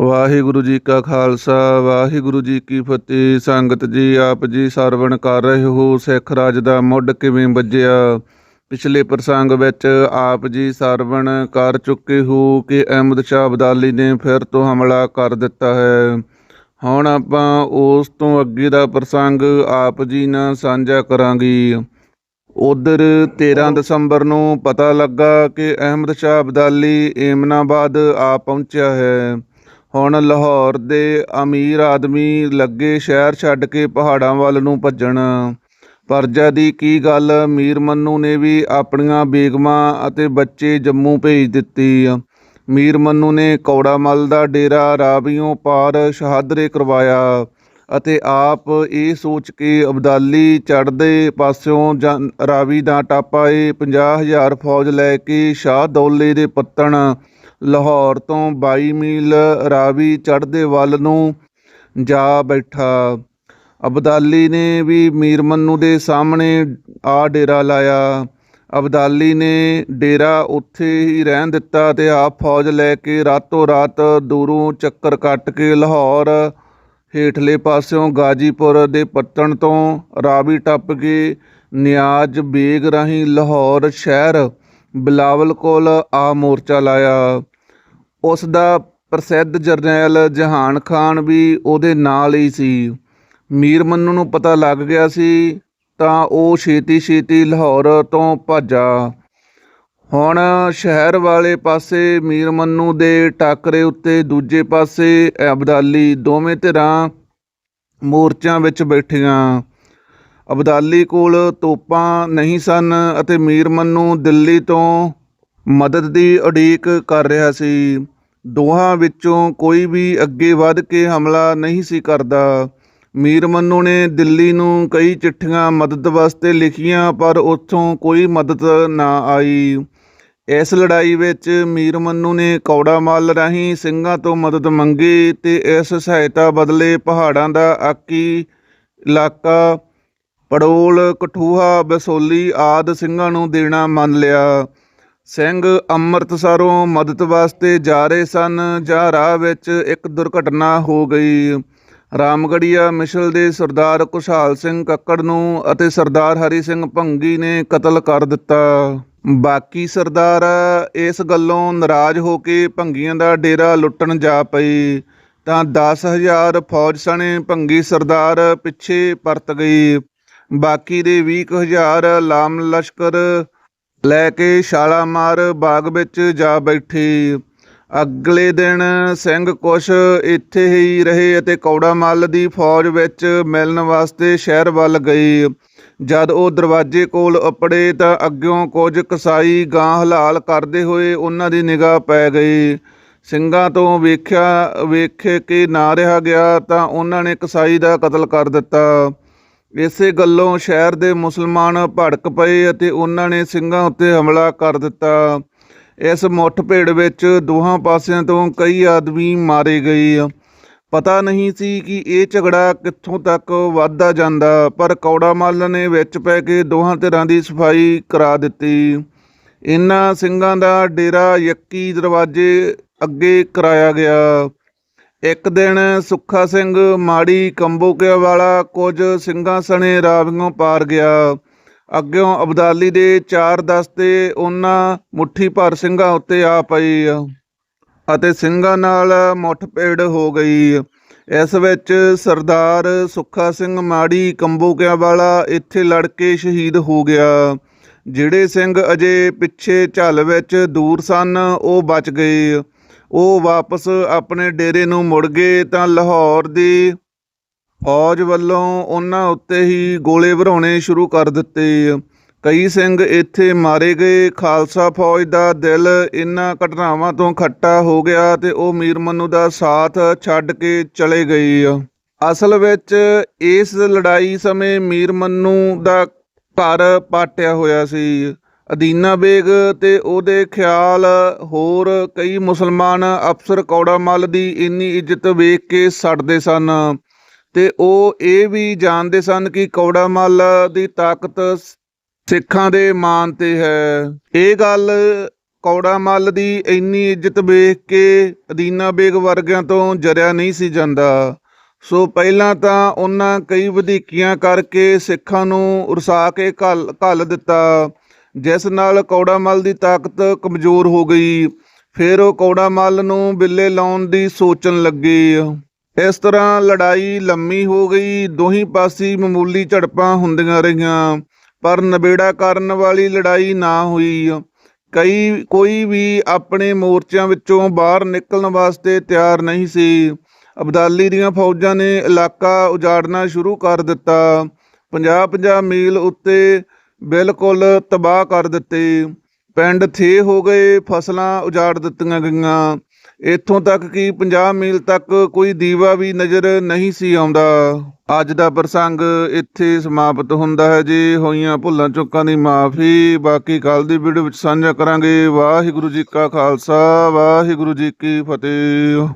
ਵਾਹਿਗੁਰੂ ਜੀ ਕਾ ਖਾਲਸਾ, ਵਾਹਿਗੁਰੂ ਜੀ ਕੀ ਫਤਿਹ। ਸੰਗਤ ਜੀ, ਆਪ ਜੀ ਸਰਵਣ ਕਰ ਰਹੇ ਹੋ, ਸਿੱਖ ਰਾਜ ਦਾ ਮੁੱਢ ਕਿਵੇਂ ਵੱਜਿਆ? ਪਿਛਲੇ ਪ੍ਰਸੰਗ ਵਿੱਚ ਆਪ ਜੀ ਸਰਵਣ ਕਰ ਚੁੱਕੇ ਹੋ ਕਿ ਅਹਿਮਦ ਸ਼ਾਹ ਅਬਦਾਲੀ ਨੇ ਫਿਰ ਤੋਂ ਹਮਲਾ ਕਰ ਦਿੱਤਾ ਹੈ। ਹੁਣ ਆਪਾਂ ਉਸ ਤੋਂ ਅੱਗੇ ਦਾ ਪ੍ਰਸੰਗ ਆਪ ਜੀ ਨਾਲ ਸਾਂਝਾ ਕਰਾਂਗੇ। ਉਧਰ 13 ਦਸੰਬਰ ਨੂੰ ਪਤਾ ਲੱਗਾ ਕਿ ਅਹਿਮਦ ਸ਼ਾਹ ਅਬਦਾਲੀ ਏਮਨਾਬਾਦ ਆ ਪਹੁੰਚਿਆ ਹੈ। ਹੁਣ ਲਾਹੌਰ ਦੇ ਅਮੀਰ ਆਦਮੀ ਲੱਗੇ ਸ਼ਹਿਰ ਛੱਡ ਕੇ ਪਹਾੜਾਂ ਵੱਲ ਨੂੰ ਭੱਜਣ। ਪਰਜਾ ਦੀ ਕੀ ਗੱਲ, ਮੀਰ ਮੰਨੂ ਨੇ ਵੀ ਆਪਣੀਆਂ ਬੇਗਮਾਂ ਅਤੇ ਬੱਚੇ ਜੰਮੂ ਭੇਜ ਦਿੱਤੀ। ਮੀਰ ਮੰਨੂ ਨੇ ਕੌੜਾ ਮੱਲ ਦਾ ਡੇਰਾ ਰਾਵੀਓਂ ਪਾਰ ਸ਼ਹਾਦਰੇ ਕਰਵਾਇਆ ਅਤੇ ਆਪ ਇਹ ਸੋਚ ਕੇ ਅਬਦਾਲੀ ਚੜ੍ਹਦੇ ਪਾਸਿਓਂ ਜਾਂ ਰਾਵੀ ਦਾ ਟਾਪਾ ਏ 50000 ਫੌਜ ਲੈ ਕੇ ਸ਼ਾਹ ਦੌਲੇ ਦੇ ਪੱਤਣ ਲਾਹੌਰ ਤੋਂ 22 ਮੀਲ ਰਾਵੀ ਚੜ੍ਹਦੇ ਵੱਲ ਨੂੰ ਜਾ ਬੈਠਾ। ਅਬਦਾਲੀ ਨੇ ਵੀ ਮੀਰ ਮੰਨੂ ਦੇ ਸਾਹਮਣੇ ਆ ਡੇਰਾ ਲਾਇਆ। ਅਬਦਾਲੀ ਨੇ ਡੇਰਾ ਉੱਥੇ ਹੀ ਰਹਿਣ ਦਿੱਤਾ ਤੇ ਆਪ ਫੌਜ ਲੈ ਕੇ ਰਾਤੋਂ ਰਾਤ ਦੂਰੋਂ ਚੱਕਰ ਕੱਟ ਕੇ ਲਾਹੌਰ ਹੇਠਲੇ ਪਾਸਿਓਂ ਗਾਜੀਪੁਰ ਦੇ ਪੱਤਣ ਤੋਂ ਰਾਵੀ ਟੱਪ ਕੇ ਨਿਆਜ਼ ਬੇਗ ਰਾਹੀਂ ਲਾਹੌਰ ਸ਼ਹਿਰ ਬਿਲਾਵਲ ਕੋਲ ਆ ਮੋਰਚਾ ਲਾਇਆ। ਉਸ ਦਾ ਪ੍ਰਸਿੱਧ ਜਰਨੈਲ ਜਹਾਨ ਖਾਨ ਵੀ ਉਹਦੇ ਨਾਲ ਹੀ ਸੀ। ਮੀਰ ਮੰਨੂ ਨੂੰ ਪਤਾ ਲੱਗ ਗਿਆ ਸੀ, ਤਾਂ ਉਹ ਛੇਤੀ ਛੇਤੀ ਲਾਹੌਰ ਤੋਂ ਭੱਜਾ। ਹੁਣ ਸ਼ਹਿਰ ਵਾਲੇ ਪਾਸੇ ਮੀਰ ਮੰਨੂ ਦੇ ਟਾਕਰੇ ਉੱਤੇ ਦੂਜੇ ਪਾਸੇ ਅਬਦਾਲੀ ਦੋਵੇਂ ਧਿਰਾਂ ਮੋਰਚਿਆਂ ਵਿੱਚ ਬੈਠੀਆਂ। ਅਬਦਾਲੀ ਕੋਲ ਤੋਪਾਂ ਨਹੀਂ ਸਨ ਅਤੇ ਮੀਰ ਮੰਨੂ ਦਿੱਲੀ ਤੋਂ ਮਦਦ ਦੀ ਉਡੀਕ ਕਰ ਰਿਹਾ ਸੀ। ਦੋਹਾਂ ਵਿੱਚੋਂ ਕੋਈ ਵੀ ਅੱਗੇ ਵੱਧ ਕੇ ਹਮਲਾ ਨਹੀਂ ਸੀ ਕਰਦਾ। ਮੀਰ ਮੰਨੂ ਨੇ ਦਿੱਲੀ ਨੂੰ ਕਈ ਚਿੱਠੀਆਂ ਮਦਦ ਵਾਸਤੇ ਲਿਖੀਆਂ, ਪਰ ਉੱਥੋਂ ਕੋਈ ਮਦਦ ਨਾ ਆਈ। ਇਸ ਲੜਾਈ ਵਿੱਚ ਮੀਰ ਮੰਨੂ ਨੇ ਕੌੜਾ ਮੱਲ ਰਾਹੀਂ ਸਿੰਘਾਂ ਤੋਂ ਮਦਦ ਮੰਗੀ ਤੇ ਇਸ ਸਹਾਇਤਾ ਬਦਲੇ ਪਹਾੜਾਂ ਦਾ ਆਕੀ ਇਲਾਕਾ ਪੜੋਲ, ਕਠੂਹਾ, ਬਸੋਲੀ ਆਦ ਸਿੰਘਾਂ ਨੂੰ ਦੇਣਾ ਮੰਨ ਲਿਆ। ਸਿੰਘ ਅੰਮ੍ਰਿਤਸਰੋਂ ਮਦਦ ਵਾਸਤੇ ਜਾ ਰਹੇ ਸਨ, ਜਾਂ ਰਾਹ ਵਿੱਚ ਇੱਕ ਦੁਰਘਟਨਾ ਹੋ ਗਈ। ਰਾਮਗੜੀਆ ਮਿਸ਼ਲ ਦੇ ਸਰਦਾਰ ਕੁਸ਼ਹਾਲ ਸਿੰਘ ਕੱਕੜ ਨੂੰ ਅਤੇ ਸਰਦਾਰ ਹਰੀ ਸਿੰਘ ਭੰਗੀ ਨੇ ਕਤਲ ਕਰ ਦਿੱਤਾ। ਬਾਕੀ ਸਰਦਾਰ ਇਸ ਗੱਲੋਂ ਨਾਰਾਜ਼ ਹੋ ਕੇ ਭੰਗੀਆਂ ਦਾ ਡੇਰਾ ਲੁੱਟਣ ਜਾ ਪਈ, ਤਾਂ 10000 ਫੌਜ ਸਣੇ ਭੰਗੀ ਸਰਦਾਰ ਪਿੱਛੇ ਪਰਤ ਗਈ। ਬਾਕੀ ਦੇ 20000 ਲਾਮ ਲਸ਼ਕਰ ਲੈ ਕੇ ਸ਼ਾਲਾਮਾਰ ਬਾਗ ਵਿੱਚ ਜਾ ਬੈਠੀ। ਅਗਲੇ ਦਿਨ ਸਿੰਘ ਕੁਛ ਇੱਥੇ ਹੀ ਰਹੇ ਅਤੇ ਕੌੜਾ ਮੱਲ ਦੀ ਫੌਜ ਵਿੱਚ ਮਿਲਣ ਵਾਸਤੇ ਸ਼ਹਿਰ ਵੱਲ ਗਏ ਜਦ ਉਹ ਦਰਵਾਜ਼ੇ ਕੋਲ ਅਪੜੇ ਤਾਂ ਅੱਗਿਓਂ ਕੁਝ ਕਸਾਈ ਗਾਂ ਹਲਾਲ ਕਰਦੇ ਹੋਏ ਉਹਨਾਂ ਦੀ ਨਿਗਾਹ ਪੈ ਗਈ। ਸਿੰਘਾਂ ਤੋਂ ਵੇਖਿਆ, ਵੇਖ ਕੇ ਨਾ ਰਿਹਾ ਗਿਆ ਤਾਂ ਉਹਨਾਂ ਨੇ ਕਸਾਈ ਦਾ ਕਤਲ ਕਰ ਦਿੱਤਾ। ਇਸੇ ਗੱਲੋਂ ਸ਼ਹਿਰ ਦੇ ਮੁਸਲਮਾਨ ਭੜਕ ਪਏ ਅਤੇ ਉਹਨਾਂ ਨੇ ਸਿੰਘਾਂ ਉੱਤੇ ਹਮਲਾ ਕਰ ਦਿੱਤਾ। ਇਸ ਮੁੱਠਭੇੜ ਵਿੱਚ ਦੋਹਾਂ ਪਾਸਿਆਂ ਤੋਂ ਕਈ ਆਦਮੀ ਮਾਰੇ ਗਏ। ਪਤਾ ਨਹੀਂ ਸੀ ਕਿ ਇਹ ਝਗੜਾ ਕਿੱਥੋਂ ਤੱਕ ਵੱਧਦਾ ਜਾਂਦਾ, ਪਰ ਕੌੜਾ ਮੱਲ ਨੇ ਵਿੱਚ ਪੈ ਕੇ ਦੋਹਾਂ ਧਿਰਾਂ ਦੀ ਸਫ਼ਾਈ ਕਰਾ ਦਿੱਤੀ। ਇਨ੍ਹਾਂ ਸਿੰਘਾਂ ਦਾ ਡੇਰਾ ਯੱਕੀ ਦਰਵਾਜ਼ੇ ਅੱਗੇ ਕਰਾਇਆ ਗਿਆ। ਇੱਕ ਦਿਨ ਸੁੱਖਾ ਸਿੰਘ ਮਾੜੀ ਕੰਬੋਕਿਆ ਵਾਲਾ ਕੁਝ ਸਿੰਘਾਂ ਸਣੇ ਰਾਵੀਓਂ ਪਾਰ ਗਿਆ। ਅੱਗਿਓਂ ਅਬਦਾਲੀ ਦੇ ਚਾਰ ਦਸਤੇ ਉਹਨਾਂ ਮੁੱਠੀ ਭਰ ਸਿੰਘਾਂ ਉੱਤੇ ਆ ਪਈ ਅਤੇ ਸਿੰਘਾਂ ਨਾਲ ਮੁੱਠ ਮੁੱਠਭੇੜ ਹੋ ਗਈ। ਇਸ ਵਿੱਚ ਸਰਦਾਰ ਸੁੱਖਾ ਸਿੰਘ ਮਾੜੀ ਕੰਬੋਕਿਆਂ ਵਾਲਾ ਇੱਥੇ ਲੜ ਕੇ ਸ਼ਹੀਦ ਹੋ ਗਿਆ। ਜਿਹੜੇ ਸਿੰਘ ਅਜੇ ਪਿੱਛੇ ਝੱਲ ਵਿੱਚ ਦੂਰ ਸਨ, ਉਹ ਬਚ ਗਏ। ਉਹ ਵਾਪਸ ਆਪਣੇ ਡੇਰੇ ਨੂੰ ਮੁੜ ਗਏ ਤਾਂ ਲਾਹੌਰ ਦੀ ਫੌਜ ਵੱਲੋਂ ਉਹਨਾਂ ਉੱਤੇ ਹੀ ਗੋਲੇ ਭਰਾਉਣੇ ਸ਼ੁਰੂ ਕਰ ਦਿੱਤੇ। ਕਈ ਸਿੰਘ ਇੱਥੇ ਮਾਰੇ ਗਏ। ਖਾਲਸਾ ਫੌਜ ਦਾ ਦਿਲ ਇਨ੍ਹਾਂ ਘਟਨਾਵਾਂ ਤੋਂ ਖੱਟਾ ਹੋ ਗਿਆ ਤੇ ਉਹ ਮੀਰ ਮੰਨੂ ਦਾ ਸਾਥ ਛੱਡ ਕੇ ਚਲੇ ਗਏ। ਅਸਲ ਵਿੱਚ ਇਸ ਲੜਾਈ ਸਮੇਂ ਮੀਰ ਮੰਨੂ ਦਾ ਘਰ ਪਾਟਿਆ ਹੋਇਆ ਸੀ। ਅਦੀਨਾ ਬੇਗ ਤੇ ਉਹਦੇ ਖਿਆਲ ਹੋਰ ਕਈ ਮੁਸਲਮਾਨ ਅਫਸਰ ਕੌੜਾ ਮੱਲ ਦੀ ਇੰਨੀ ਇੱਜ਼ਤ ਵੇਖ ਕੇ ਸੜਦੇ ਸਨ। ਤੇ ਉਹ ਇਹ ਵੀ ਜਾਣਦੇ ਸਨ ਕਿ ਕੌੜਾ ਮੱਲ ਦੀ ਤਾਕਤ ਸਿੱਖਾਂ ਦੇ ਮਾਨ ਤੇ ਹੈ। ਇਹ ਗੱਲ ਕੌੜਾ ਮੱਲ ਦੀ ਇੰਨੀ ਇੱਜ਼ਤ ਵੇਖ ਕੇ ਅਦੀਨਾ ਬੇਗ ਵਰਗਿਆਂ ਤੋਂ ਜਰਿਆ ਨਹੀਂ ਸੀ ਜਾਂਦਾ। ਸੋ ਪਹਿਲਾਂ ਤਾਂ ਉਹਨਾਂ ਕਈ ਵਧੀਕੀਆਂ ਕਰਕੇ ਸਿੱਖਾਂ ਨੂੰ ਉਰਸਾ ਕੇ ਘੱਲ ਘੱਲ ਦਿੱਤਾ। ਜਿਸ ਨਾਲ ਕੌੜਾ ਮੱਲ ਦੀ ਤਾਕਤ ਕਮਜ਼ੋਰ ਹੋ ਗਈ। ਫਿਰ ਉਹ ਕੌੜਾ ਮੱਲ ਨੂੰ ਬਿੱਲੇ ਲਾਉਣ ਦੀ ਸੋਚਣ ਲੱਗੇ। ਇਸ ਤਰ੍ਹਾਂ ਲੜਾਈ ਲੰਮੀ ਹੋ ਗਈ। ਦੋਹੀਂ ਪਾਸੀ ਮਾਮੂਲੀ ਝੜਪਾਂ ਹੁੰਦੀਆਂ ਰਹੀਆਂ, ਪਰ ਨਬੇੜਾ ਕਰਨ ਵਾਲੀ ਲੜਾਈ ਨਾ ਹੋਈ। ਕਈ, ਕੋਈ ਵੀ ਆਪਣੇ ਮੋਰਚਿਆਂ ਵਿੱਚੋਂ ਬਾਹਰ ਨਿਕਲਣ ਵਾਸਤੇ ਤਿਆਰ ਨਹੀਂ ਸੀ। ਅਬਦਾਲੀ ਦੀਆਂ ਫੌਜਾਂ ਨੇ ਇਲਾਕਾ ਉਜਾੜਨਾ ਸ਼ੁਰੂ ਕਰ ਦਿੱਤਾ। 50-50 ਮੀਲ ਉੱਤੇ ਬਿਲਕੁਲ ਤਬਾਹ ਕਰ ਦਿੱਤੇ। ਪਿੰਡ ਥੇ ਹੋ ਗਏ, ਫਸਲਾਂ ਉਜਾੜ ਦਿੱਤੀਆਂ ਗਈਆਂ। ਇੱਥੋਂ ਤੱਕ ਕਿ 50 ਮੀਲ ਤੱਕ ਕੋਈ ਦੀਵਾ ਵੀ ਨਜ਼ਰ ਨਹੀਂ ਸੀ ਆਉਂਦਾ। ਅੱਜ ਦਾ ਪ੍ਰਸੰਗ ਇੱਥੇ ਸਮਾਪਤ ਹੁੰਦਾ ਹੈ ਜੀ। ਹੋਈਆਂ ਭੁੱਲਾਂ ਚੁੱਕਾਂ ਦੀ ਮਾਫੀ। ਬਾਕੀ ਕੱਲ ਦੀ ਵੀਡੀਓ ਵਿੱਚ ਸਾਂਝਾ ਕਰਾਂਗੇ। ਵਾਹਿਗੁਰੂ ਜੀ ਕਾ ਖਾਲਸਾ, ਵਾਹਿਗੁਰੂ ਜੀ ਕੀ ਫਤਿਹ।